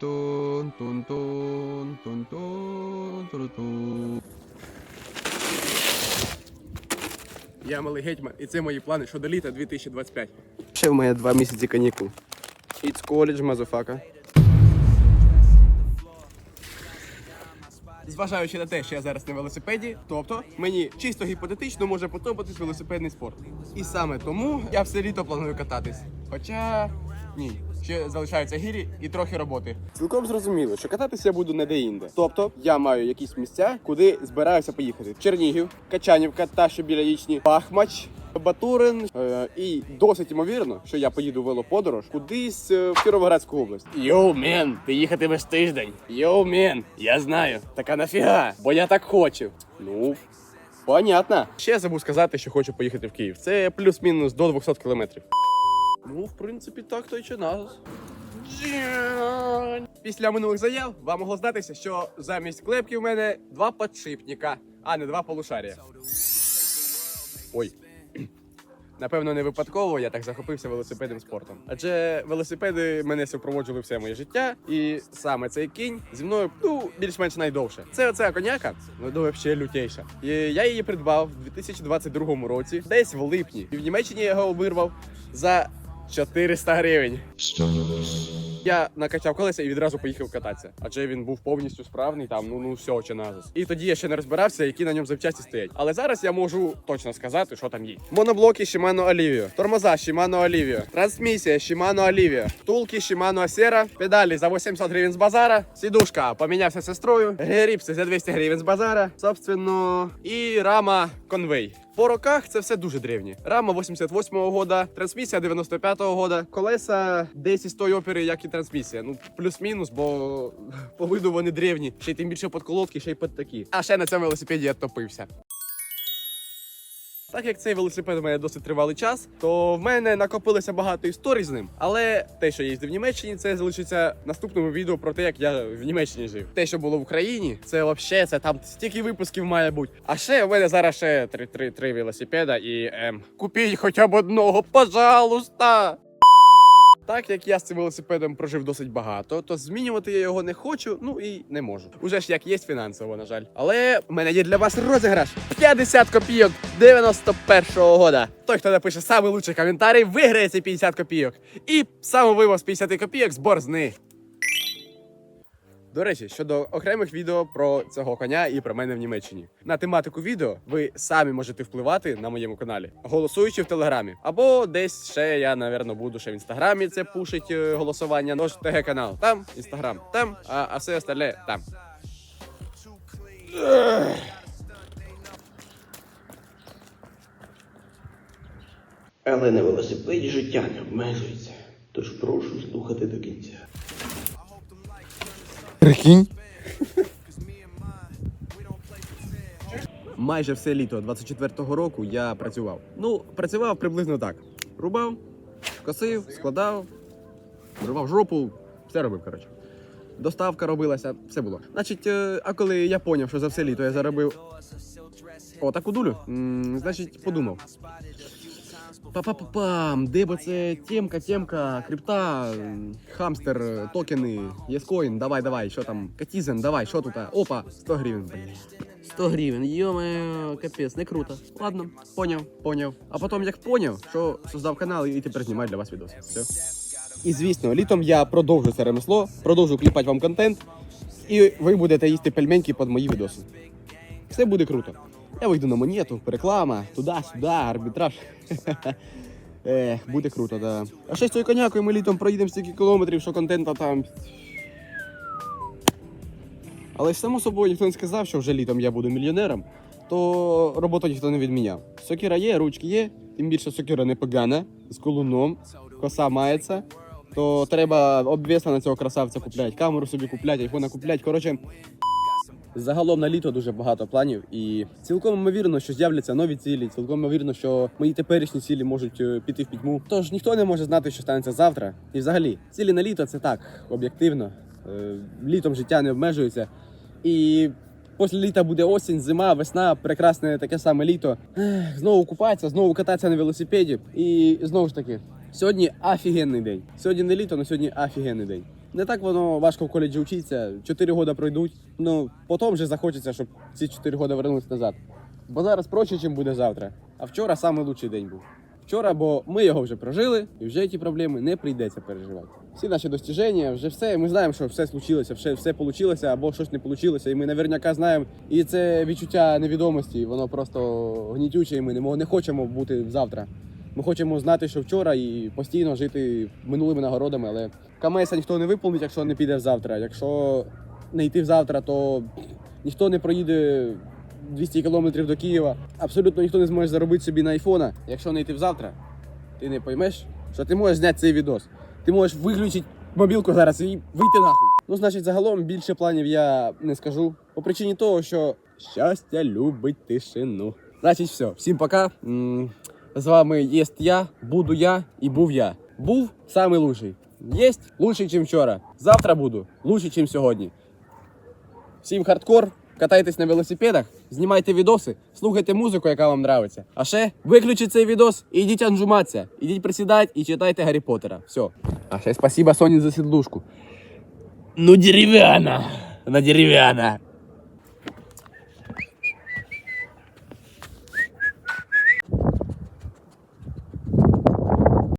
Тун тун тун тун тун тун тун Я малий гетьман, і це мої плани щодо літа 2025. Ще в мене два місяці канікул. It's college, мазофака. Зважаючи на те, що я зараз на велосипеді, тобто мені чисто гіпотетично може подобатись велосипедний спорт. І саме тому я все літо планую кататись. Хоча ні, ще залишаються гірі і трохи роботи. Цілком зрозуміло, що кататися я буду не де-інде. Тобто я маю якісь місця, куди збираюся поїхати. Чернігів, Качанівка та що біля Ічні, Бахмач. Батурин е, і досить ймовірно, що я поїду в велоподорож кудись е, в Кіровоградську область. Йоу, мен, ти їхатимеш тиждень. Йоу, мен, я знаю. Так а нафіга? Бо я так хочу. Ну, понятно. Ще забув сказати, що хочу поїхати в Київ. Це плюс-мінус до 200 кілометрів. Ну, в принципі, так то й чи нас. Після минулих заяв вам могло здатися, що замість клепки в мене два подшипника, а не два полушарія. Ой. Напевно, не випадково я так захопився велосипедним спортом. Адже велосипеди мене супроводжували все моє життя, і саме цей кінь зі мною ну більш-менш найдовше. Це оця коняка, ну ще лютейша. І я її придбав у 2022 році, десь в липні. І в Німеччині я його вирвав за 400 гривень. Я накачав колеса і відразу поїхав кататися, адже він був повністю справний, там ну ну все чи назис. І тоді я ще не розбирався, які на ньому запчасті стоять. Але зараз я можу точно сказати, що там є. Моноблоки Shimano Alivio, тормоза Shimano Alivio, трансмісія Shimano Alivio, втулки Shimano Acera, педалі за 800 гривень з базара, сідушка помінявся сестрою, гріпси за 200 гривень з базара, собственно, і рама конвей. По роках це все дуже древні. Рама 88-го года, трансмісія 95-го года, колеса десь із тої опери, як і трансмісія. Ну, плюс-мінус, бо по виду вони древні. Ще й тим більше подколодки, ще й під такі. А ще на цьому велосипеді я топився. Так як цей велосипед у мене досить тривалий час, то в мене накопилося багато історій з ним. Але те, що я їздив в Німеччині, це залишиться в наступному відео про те, як я в Німеччині жив. Те, що було в Україні, це взагалі це там стільки випусків має бути. А ще в мене зараз ще три, три, три велосипеда і ем, купіть хоча б одного, пожалуйста. Так як я з цим велосипедом прожив досить багато, то змінювати я його не хочу, ну і не можу. Уже ж як є фінансово, на жаль. Але в мене є для вас розіграш 50 копійок 91-го года. Той, хто напише самий лучший коментарій, виграє ці 50 копійок. І самовивоз 50 копійок з борзни. До речі, щодо окремих відео про цього коня і про мене в Німеччині. На тематику відео ви самі можете впливати на моєму каналі, голосуючи в телеграмі. Або десь ще я, напевно, буду ще в інстаграмі це пушить е, голосування. Тож ТГ канал там, інстаграм там, а, а все остальне там. Але на велосипеді життя не обмежується. Тож прошу слухати до кінця. Прикинь. Майже все літо 24-го року я працював. Ну, працював приблизно так: рубав, косив, складав, рубав жопу, все робив, коротше. Доставка робилася, все було. Значить, е, а коли я поняв, що за все літо я заробив о, таку дулю, значить, подумав. Па-па-па-пам, де бо це темка, темка, крипта, хамстер, токени, єскоін, давай, давай, що там, катізен, давай, що тут? Опа, 100 гривень, блін. 100 гривень, йоме, капець, не круто. Ладно, поняв, поняв. А потім як поняв, що создав канал і тепер знімаю для вас відоси. Все. І звісно, літом я продовжу це ремесло, продовжу кліпати вам контент, і ви будете їсти пельменьки під мої відоси. Все буде круто. Я вийду на монету, реклама, туди-сюди, арбітраж. Ех, буде круто, да. А ще з цією конякою ми літом проїдемо стільки кілометрів, що контента там. Але ж само собою ніхто не сказав, що вже літом я буду мільйонером, то роботу ніхто не відміняв. Сокира є, ручки є, тим більше сокира непогана, з колуном, коса мається. То треба обвесно на цього красавця купляти, камеру собі купляти, айфона купляти. Коротше, Загалом на літо дуже багато планів, і цілком ймовірно, що з'являться нові цілі. Цілком ймовірно, що мої теперішні цілі можуть е, піти в пітьму. Тож ніхто не може знати, що станеться завтра. І взагалі, цілі на літо це так, об'єктивно. Е, Літом життя не обмежується. І після літа буде осінь, зима, весна, прекрасне таке саме літо. Знову купатися, знову кататися на велосипеді. І знову ж таки, сьогодні офігенний день. Сьогодні не літо, але сьогодні офігенний день. Не так воно важко в коледжі вчитися. Чотири роки пройдуть. Ну, потім вже захочеться, щоб ці чотири роки вернутися назад. Бо зараз проще, ніж буде завтра. А вчора найкращий день був. Вчора, бо ми його вже прожили, і вже ті проблеми не прийдеться переживати. Всі наші достіження, вже все. Ми знаємо, що все случилося, все, все получилося або щось не получилося. І ми наверняка знаємо. І це відчуття невідомості, воно просто гнітюче, і ми не хочемо бути завтра. Ми хочемо знати, що вчора і постійно жити минулими нагородами, але КМС ніхто не виповнить, якщо не піде завтра. Якщо не йти завтра, то ніхто не проїде 200 кілометрів до Києва. Абсолютно ніхто не зможе заробити собі на айфона. Якщо не йти завтра, ти не поймеш, що ти можеш зняти цей відос. Ти можеш виключити мобілку зараз і вийти нахуй. Ну, значить, загалом більше планів я не скажу. По причині того, що щастя любить тишину. Значить, все. Всім пока. З вами єсть я, буду я і був я. Був самий лучший. Єсть лучший, ніж вчора. Завтра буду лучший, ніж сьогодні. Всім хардкор, катайтесь на велосипедах, знімайте відоси, слухайте музику, яка вам нравиться. А ще виключіть цей відос і йдіть анжуматися. Ідіть присідати і читайте Гаррі Поттера. Все. А ще спасибо Соні за сідлушку. Ну, дерев'яна. На дерев'яна.